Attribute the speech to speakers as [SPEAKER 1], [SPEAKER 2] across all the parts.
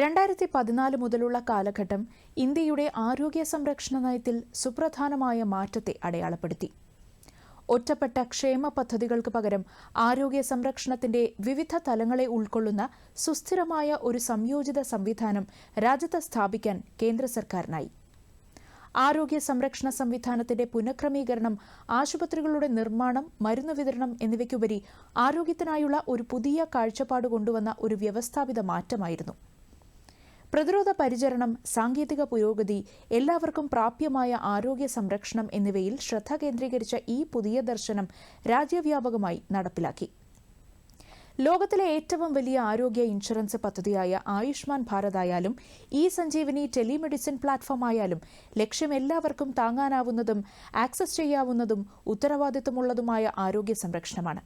[SPEAKER 1] രണ്ടായിരത്തി പതിനാല് മുതലുള്ള കാലഘട്ടം ഇന്ത്യയുടെ ആരോഗ്യ സംരക്ഷണ നയത്തിൽ സുപ്രധാനമായ മാറ്റത്തെ അടയാളപ്പെടുത്തി. ഒറ്റപ്പെട്ട ക്ഷേമ പദ്ധതികൾക്ക് പകരം ആരോഗ്യ സംരക്ഷണത്തിന്റെ വിവിധ തലങ്ങളെ ഉൾക്കൊള്ളുന്ന സുസ്ഥിരമായ ഒരു സംയോജിത സംവിധാനം രാജ്യത്ത് സ്ഥാപിക്കാൻ കേന്ദ്ര സർക്കാരിനായി. ആരോഗ്യ സംരക്ഷണ സംവിധാനത്തിന്റെ പുനഃക്രമീകരണം ആശുപത്രികളുടെ നിർമ്മാണം മരുന്ന് വിതരണം എന്നിവയ്ക്കുപരി ആരോഗ്യത്തിനായുള്ള ഒരു പുതിയ കാഴ്ചപ്പാട് കൊണ്ടുവന്ന ഒരു വ്യവസ്ഥാപിത മാറ്റമായിരുന്നു. പ്രതിരോധ പരിചരണം സാങ്കേതിക പുരോഗതി എല്ലാവർക്കും പ്രാപ്യമായ ആരോഗ്യ സംരക്ഷണം എന്നിവയിൽ ശ്രദ്ധ കേന്ദ്രീകരിച്ച ഈ പുതിയ ദർശനം രാജ്യവ്യാപകമായി നടപ്പിലാക്കി. ലോകത്തിലെ ഏറ്റവും വലിയ ആരോഗ്യ ഇൻഷുറൻസ് പദ്ധതിയായ ആയുഷ്മാൻ ഭാരത് ആയാലും ഇ സഞ്ജീവനി ടെലിമെഡിസിൻ പ്ലാറ്റ്ഫോം ആയാലും ലക്ഷ്യം എല്ലാവർക്കും താങ്ങാനാവുന്നതും ആക്സസ് ചെയ്യാവുന്നതും ഉത്തരവാദിത്തമുള്ളതുമായ ആരോഗ്യ സംരക്ഷണമാണ്.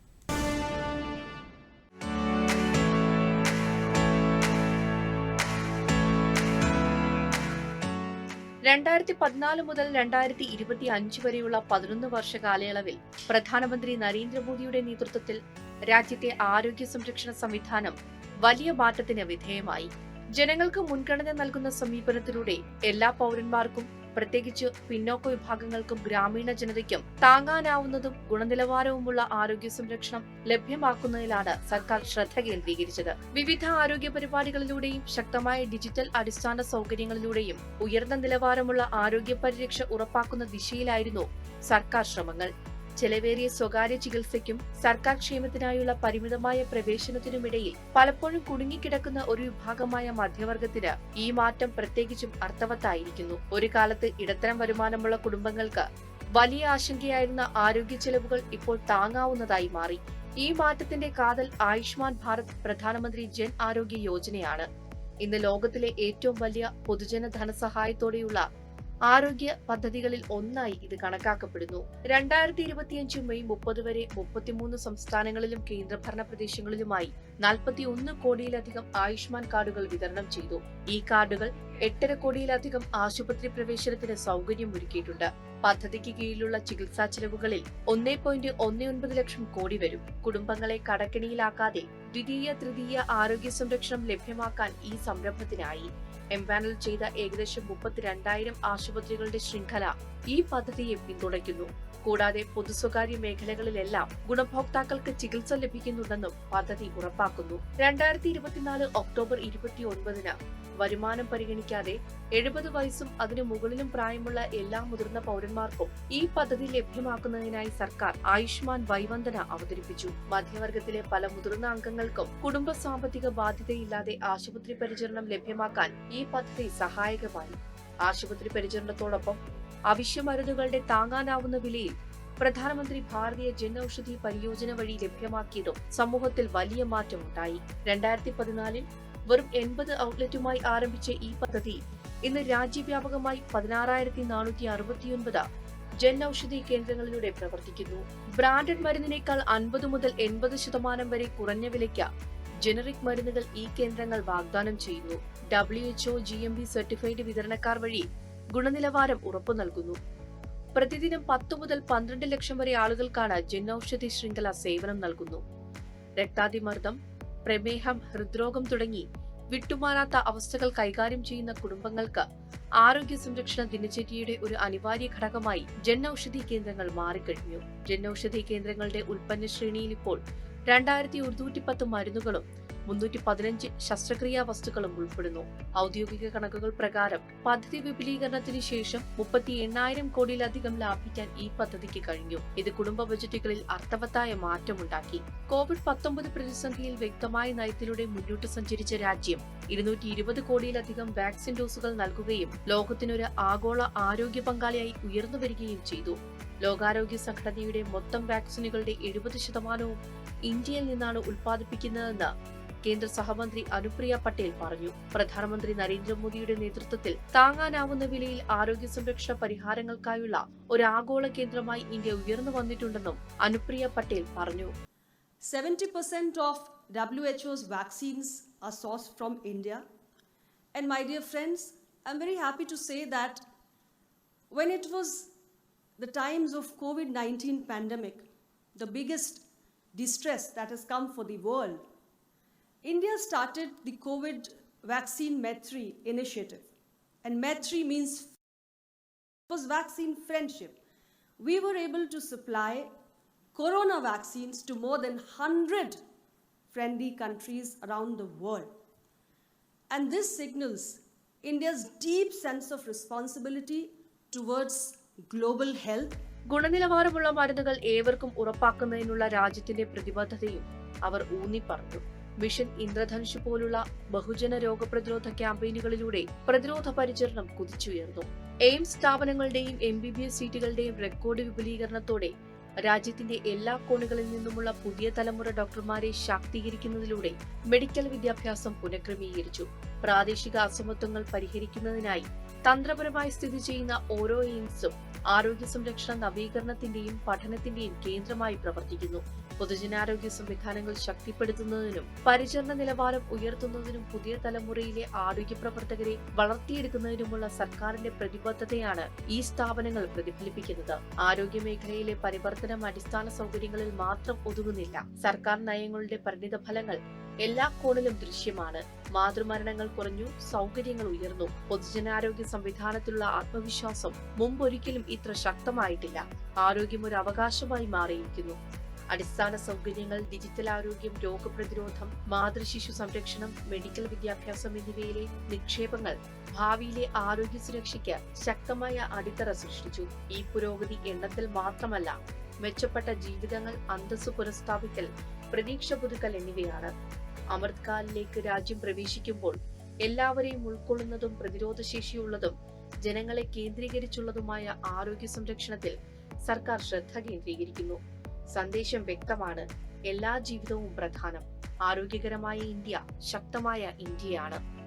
[SPEAKER 2] രണ്ടായിരത്തി പതിനാല് മുതൽ രണ്ടായിരത്തി ഇരുപത്തി അഞ്ച് വരെയുള്ള പതിനൊന്ന് വർഷ കാലയളവിൽ പ്രധാനമന്ത്രി നരേന്ദ്രമോദിയുടെ നേതൃത്വത്തിൽ രാജ്യത്തെ ആരോഗ്യ സംരക്ഷണ സംവിധാനം വലിയ മാറ്റത്തിന് വിധേയമായി. ജനങ്ങൾക്ക് മുൻഗണന നൽകുന്ന സമീപനത്തിലൂടെ എല്ലാ പൗരന്മാർക്കും പ്രത്യേകിച്ച് പിന്നോക്ക വിഭാഗങ്ങൾക്കും ഗ്രാമീണ ജനതയ്ക്കും താങ്ങാനാവുന്നതും ഗുണനിലവാരവുമുള്ള ആരോഗ്യ സംരക്ഷണം ലഭ്യമാക്കുന്നതിലാണ് സർക്കാർ ശ്രദ്ധ കേന്ദ്രീകരിച്ചത്. വിവിധ ആരോഗ്യ പരിപാടികളിലൂടെയും ശക്തമായ ഡിജിറ്റൽ അടിസ്ഥാന സൗകര്യങ്ങളിലൂടെയും ഉയർന്ന നിലവാരമുള്ള ആരോഗ്യ പരിരക്ഷ ഉറപ്പാക്കുന്ന ദിശയിലായിരുന്നു സർക്കാർ ശ്രമങ്ങൾ. ചെലവേറിയ സ്വകാര്യ ചികിത്സയ്ക്കും സർക്കാർ ക്ഷേമത്തിനായുള്ള പരിമിതമായ പ്രവേശനത്തിനുമിടയിൽ പലപ്പോഴും കുടുങ്ങിക്കിടക്കുന്ന ഒരു വിഭാഗമായ മധ്യവർഗത്തിന് ഈ മാറ്റം പ്രത്യേകിച്ചും അർത്ഥവത്തായിരിക്കുന്നു. ഒരു കാലത്ത് ഇടത്തരം വരുമാനമുള്ള കുടുംബങ്ങൾക്ക് വലിയ ആശങ്കയായിരുന്ന ആരോഗ്യ ചെലവുകൾ ഇപ്പോൾ താങ്ങാവുന്നതായി മാറി. ഈ മാറ്റത്തിന്റെ കാതൽ ആയുഷ്മാൻ ഭാരത് പ്രധാനമന്ത്രി ജൻ ആരോഗ്യ യോജനയാണ്. ഇന്ന് ലോകത്തിലെ ഏറ്റവും വലിയ പൊതുജന ധനസഹായത്തോടെയുള്ള ആരോഗ്യ പദ്ധതികളിൽ ഒന്നായി ഇത് കണക്കാക്കപ്പെടുന്നു. രണ്ടായിരത്തി ഇരുപത്തിയഞ്ച് മെയ് മുപ്പത് വരെ മുപ്പത്തിമൂന്ന് സംസ്ഥാനങ്ങളിലും കേന്ദ്രഭരണ പ്രദേശങ്ങളിലുമായി നാൽപ്പത്തി ഒന്ന് കോടിയിലധികം ആയുഷ്മാൻ കാർഡുകൾ വിതരണം ചെയ്തു. ഈ കാർഡുകൾ എട്ടര കോടിയിലധികം ആശുപത്രി പ്രവേശനത്തിന് സൗകര്യം ഒരുക്കിയിട്ടുണ്ട് പദ്ധതിക്ക് കീഴിലുള്ള ചികിത്സാ ചെലവുകളിൽ ഒന്നേ പോയിന്റ് ഒന്നേ ഒൻപത് ലക്ഷം കോടി വരും. കുടുംബങ്ങളെ കടക്കിണിയിലാക്കാതെ ദ്വിതീയ തൃതീയ ആരോഗ്യ സംരക്ഷണം ലഭ്യമാക്കാൻ ഈ സംരംഭത്തിനായി എംപാനൽ ചെയ്ത ഏകദേശം മുപ്പത്തിരണ്ടായിരം ആശുപത്രികളുടെ ശൃംഖല ഈ പദ്ധതിയെ പിന്തുണയ്ക്കുന്നു. കൂടാതെ പൊതു സ്വകാര്യ മേഖലകളിലെല്ലാം ഗുണഭോക്താക്കൾക്ക് ചികിത്സ ലഭിക്കുന്നുണ്ടെന്നും പദ്ധതി ഉറപ്പാക്കുന്നു. രണ്ടായിരത്തി ഇരുപത്തിനാല് ഒക്ടോബർ ഇരുപത്തി ഒൻപതിന് വരുമാനം പരിഗണിക്കാതെ എഴുപത് വയസ്സും അതിനു മുകളിലും പ്രായമുള്ള എല്ലാ മുതിർന്ന പൗരന്മാർക്കും ഈ പദ്ധതി ലഭ്യമാക്കുന്നതിനായി സർക്കാർ ആയുഷ്മാൻ വൈവന്ദന അവതരിപ്പിച്ചു. മധ്യവർഗത്തിലെ പല മുതിർന്ന അംഗങ്ങൾക്കും കുടുംബ സാമ്പത്തിക ബാധ്യതയില്ലാതെ ആശുപത്രി പരിചരണം ലഭ്യമാക്കാൻ ഈ പദ്ധതി സഹായകമായി. ആശുപത്രി പരിചരണത്തോടൊപ്പം അവശ്യ മരുന്നുകളുടെ താങ്ങാനാവുന്ന വിലയിൽ പ്രധാനമന്ത്രി ഭാരതീയ ജൻ ഔഷധി പരിയോജന വഴി ലഭ്യമാക്കിയതും സമൂഹത്തിൽ വലിയ മാറ്റമുണ്ടായി. രണ്ടായിരത്തി പതിനാലിൽ വെറും എൺപത് ഔട്ട്ലെറ്റുമായി ആരംഭിച്ച ഈ പദ്ധതി ഇന്ന് രാജ്യവ്യാപകമായി പതിനാറായിരത്തി നാനൂറ്റി അറുപത്തിയൊൻപത് ജൻ ഔഷധി കേന്ദ്രങ്ങളിലൂടെ പ്രവർത്തിക്കുന്നു. ബ്രാൻഡഡ് മരുന്നിനേക്കാൾ അൻപത് മുതൽ എൺപത് ശതമാനം വരെ കുറഞ്ഞ വിലയ്ക്ക് ജനറിക് മരുന്നുകൾ ഈ കേന്ദ്രങ്ങൾ വാഗ്ദാനം ചെയ്യുന്നു. W H O G M P certified വിതരണക്കാർ വഴി ഗുണനിലവാരം ഉറപ്പു നൽകുന്നു. പ്രതിദിനം പത്തു മുതൽ പന്ത്രണ്ട് ലക്ഷം വരെ ആളുകൾക്കാണ് ജൻ ഔഷധി ശൃംഖല സേവനം നൽകുന്നു. രക്താതിമർദ്ദം പ്രമേഹം ഹൃദ്രോഗം തുടങ്ങി വിട്ടുമാറാത്ത അവസ്ഥകൾ കൈകാര്യം ചെയ്യുന്ന കുടുംബങ്ങൾക്ക് ആരോഗ്യ സംരക്ഷണ ദിനചര്യയുടെ ഒരു അനിവാര്യ ഘടകമായി ജൻ ഔഷധി കേന്ദ്രങ്ങൾ മാറിക്കഴിഞ്ഞു. ജൻ ഔഷധി കേന്ദ്രങ്ങളുടെ ഉൽപ്പന്ന ശ്രേണിയിൽ ഇപ്പോൾ രണ്ടായിരത്തി ഒരുന്നൂറ്റി പത്ത് മരുന്നുകളും മുന്നൂറ്റി പതിനഞ്ച് ശസ്ത്രക്രിയാ വസ്തുക്കളും ഉൾപ്പെടുന്നു. ഔദ്യോഗിക കണക്കുകൾ പ്രകാരം പദ്ധതി വിപുലീകരണത്തിന് ശേഷം മുപ്പത്തി എണ്ണായിരം കോടിയിലധികം ലാഭിക്കാൻ ഈ പദ്ധതിക്ക് കഴിഞ്ഞു. ഇത് കുടുംബ ബജറ്റുകളിൽ അർത്ഥവത്തായ മാറ്റമുണ്ടാക്കി. കോവിഡ് പത്തൊമ്പത് പ്രതിസന്ധിയിൽ വ്യക്തമായ നയത്തിലൂടെ മുന്നോട്ട് സഞ്ചരിച്ച രാജ്യം ഇരുന്നൂറ്റി ഇരുപത് കോടിയിലധികം വാക്സിൻ ഡോസുകൾ നൽകുകയും ലോകത്തിനൊരു ആഗോള ആരോഗ്യ പങ്കാളിയായി ഉയർന്നു വരികയും ചെയ്തു. ലോകാരോഗ്യ സംഘടനയുടെ മൊത്തം വാക്സിനുകളുടെ എഴുപത് ശതമാനവും ഇന്ത്യയിൽ നിന്നാണ് ഉൽപ്പാദിപ്പിക്കുന്നതെന്ന് കേന്ദ്ര സഹമന്ത്രി അനുപ്രിയ പട്ടേൽ പറഞ്ഞു പ്രധാനമന്ത്രി നരേന്ദ്രമോദിയുടെ നേതൃത്വത്തിൽ താങ്ങാനാവുന്ന വിലയിൽ ആരോഗ്യ സംരക്ഷണ പരിഹാരങ്ങൾക്കായുള്ള ഒരു ആഗോള കേന്ദ്രമായി ഇന്ത്യ ഉയർന്നു വന്നിട്ടുണ്ടെന്നും അനുപ്രിയ പട്ടേൽ പറഞ്ഞു
[SPEAKER 3] 70% of WHO's vaccines are sourced from India. And my dear friends, I'm very happy to say that when it was the times of COVID-19 pandemic, the biggest distress that has come for the world, India started the COVID vaccine Maitri initiative. And Maitri means was vaccine friendship. We were able to supply corona vaccines to more than 100 friendly countries around the world. And this signals India's deep sense of responsibility towards global health
[SPEAKER 2] ഗുണനിലവാരമുള്ള മരുന്നുകൾ ഏവർക്കും ഉറപ്പാക്കുന്നതിനുള്ള രാജ്യത്തിന്റെ പ്രതിബദ്ധതയും അവർ ഊന്നിപ്പറഞ്ഞു mission Indradhanush പോലുള്ള ബഹുജന രോഗപ്രതിരോധ ക്യാമ്പയിനുകളിലൂടെ പ്രതിരോധ പരിചരണം കുതിച്ചുയർന്നു. എയിംസ് സ്ഥാപനങ്ങളുടെയും എം ബി ബി എസ് സീറ്റുകളുടെയും റെക്കോർഡ് വിപുലീകരണത്തോടെ രാജ്യത്തിന്റെ എല്ലാ കോണുകളിൽ നിന്നുമുള്ള പുതിയ തലമുറ ഡോക്ടർമാരെ ശാക്തീകരിക്കുന്നതിലൂടെ മെഡിക്കൽ വിദ്യാഭ്യാസം പുനഃക്രമീകരിച്ചു. പ്രാദേശിക അസമത്വങ്ങൾ പരിഹരിക്കുന്നതിനായി തന്ത്രപരമായി സ്ഥിതി ചെയ്യുന്ന ഓരോ എയിംസും ആരോഗ്യ സംരക്ഷണ നവീകരണത്തിന്റെയും പഠനത്തിന്റെയും കേന്ദ്രമായി പ്രവർത്തിക്കുന്നു. പൊതുജനാരോഗ്യ സംവിധാനങ്ങൾ ശക്തിപ്പെടുത്തുന്നതിനും പരിചരണ നിലവാരം ഉയർത്തുന്നതിനും പുതിയ തലമുറയിലെ ആരോഗ്യ പ്രവർത്തകരെ വളർത്തിയെടുക്കുന്നതിനുമുള്ള സർക്കാരിന്റെ പ്രതിബദ്ധതയാണ് ഈ സ്ഥാപനങ്ങൾ പ്രതിഫലിപ്പിക്കുന്നത്. ആരോഗ്യ മേഖലയിലെ പരിവർത്തനം അടിസ്ഥാന സൗകര്യങ്ങളിൽ മാത്രം ഒതുങ്ങുന്നില്ല. സർക്കാർ നയങ്ങളുടെ പരിണിത ഫലങ്ങൾ എല്ലാ കോണിലും ദൃശ്യമാണ്. മാതൃമരണങ്ങൾ കുറഞ്ഞു സൗകര്യങ്ങൾ ഉയർന്നു. പൊതുജനാരോഗ്യ സംവിധാനത്തിലുള്ള ആത്മവിശ്വാസം മുമ്പൊരിക്കലും ഇത്ര ശക്തമായിട്ടില്ല. ആരോഗ്യം ഒരു അവകാശമായി മാറിയിരിക്കുന്നു. അടിസ്ഥാന സൗകര്യങ്ങൾ ഡിജിറ്റൽ ആരോഗ്യം രോഗപ്രതിരോധം മാതൃശിശു സംരക്ഷണം മെഡിക്കൽ വിദ്യാഭ്യാസം എന്നിവയിലെ നിക്ഷേപങ്ങൾ ഭാവിയിലെ ആരോഗ്യ സുരക്ഷയ്ക്ക് ശക്തമായ അടിത്തറ സൃഷ്ടിച്ചു. ഈ പുരോഗതി എണ്ണത്തിൽ മാത്രമല്ല മെച്ചപ്പെട്ട ജീവിതങ്ങൾ അന്തസ് പുനഃസ്ഥാപിക്കൽ പ്രതീക്ഷ പുതുക്കൽ എന്നിവയാണ്. അമൃത്കാലിലേക്ക് രാജ്യം പ്രവേശിക്കുമ്പോൾ എല്ലാവരെയും ഉൾക്കൊള്ളുന്നതും പ്രതിരോധശേഷിയുള്ളതും ജനങ്ങളെ കേന്ദ്രീകരിച്ചുള്ളതുമായ ആരോഗ്യ സംരക്ഷണത്തിൽ സർക്കാർ ശ്രദ്ധ കേന്ദ്രീകരിക്കുന്നു. സന്ദേശം വ്യക്തമാണ്. എല്ലാ ജീവിതവും പ്രധാനം. ആരോഗ്യകരമായ ഇന്ത്യ ശക്തമായ ഇന്ത്യയാണ്.